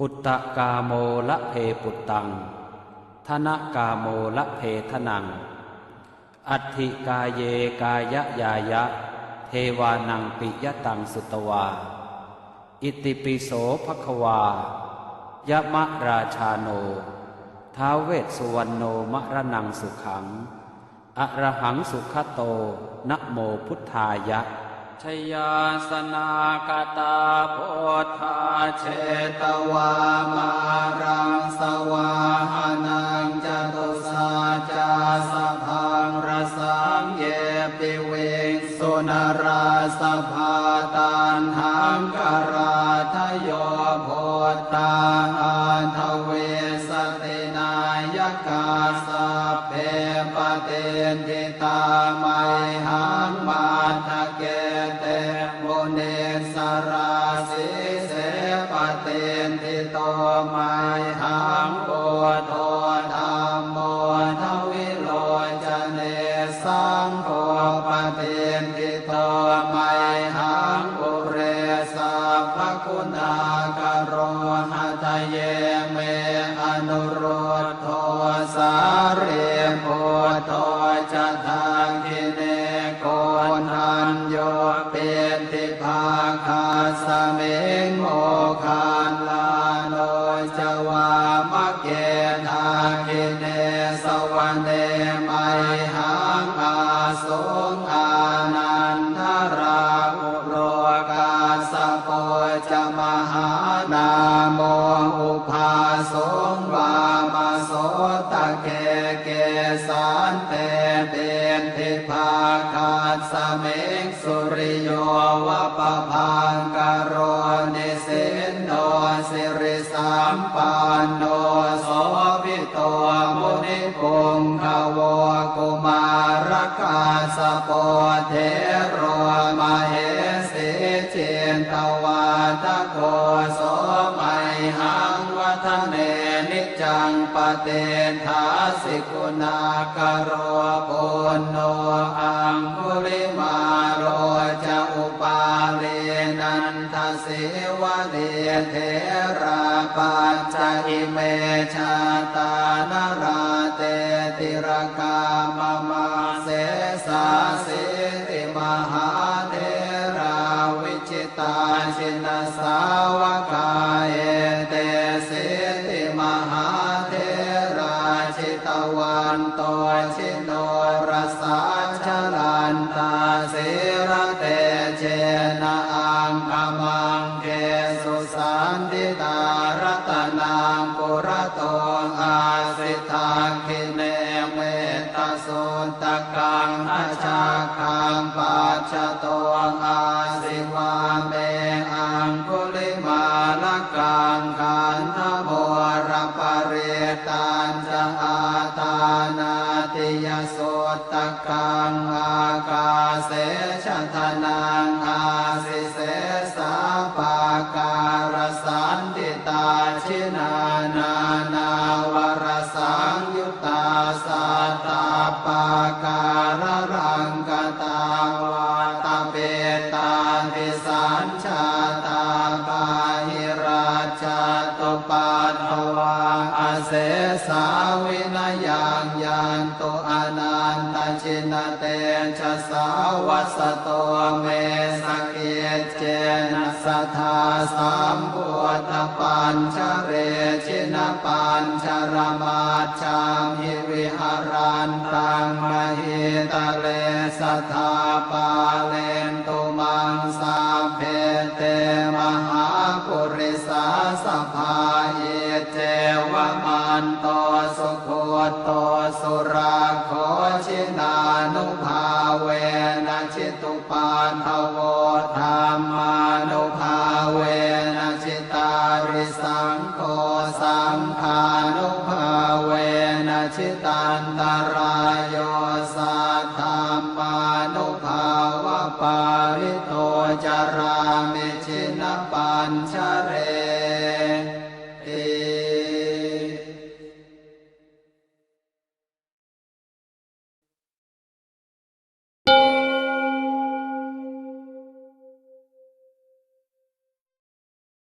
ปุตตะกาโมละเพปุตตังธนกาโมละเพทนัง อัตถิกาเยกายะยายะ เทวานังปิยตังสุตวา อิติปิโสภควายะมะราชาโน ท้าวเวสสุวรรณโนมะระนังสุขัง อระหังสุขโตนะโมพุทธายะ ชยาสนากตาโพธาเชตวามารังสวาหานังจตุสาจาสพังรสังเยปิเวงสุนราสภาตันหังกราทโยโพตา เนสราสิเสปเตนทิโตไมหังโอโทธรรมโมทวิโลจเนสังโฆปเตนทิโตไมหังปุเรสัพพคุณากโรหะทะเยเมอนุโรธโทสาเรโพ คานลาโนจวามะเกทากิเนสวรรเนไมหังอาสงอานันทราอุโรกาสโปจะมหานาโมอุภาสงวามาโสตะเกเกสานเตเป็นทิภาคาสเมงสุริโยวะปะพังกโรนิสินโร มปันโนโสภิโตมุนิปุงขวกุมารกาสปเทโรมาเหสิเจนตวาตะโกโสไมหังวัฒเนนิจังปเตนทาสิกุณากโรปุณโนอัง ปัจจอิเมชาตานราเตติรกามมาเสสาสิติมหาเทราวิจิตาชินสาวกายเตสิติมหาเทราชิตวันโตชิโนรสาชลันตาสิรเตเจนะอังคมังเกสุสันติตา ปัจจโตอาสิวาเมอังคุลิมาลกังขันธโมรปเรตันจะอาตานาติยสุตตะกังอากาเสชะทนังอาสิเสสาปาการสันติตาชินานานา ชาตาปาหิราชาตุปัตถวาอาเสสาวินายังยันตุอนันตชินเตชะสาวัสโตเมสเกเจนะสัทธาสัมพุทธปัญชเรชินปัญชรมาชามิวิหารันตังมหิตะเลสัทธาปาเล สภาเอเจวมันโตสุโคโตสุราโคชินานุภาเวนะชิตุปาทโวธรรมานุภาเวนะชิตาริสังโฆสังฆานุภาเวนะชิตันตรายโยสัทธามานุภาวะปาริโตจารามิ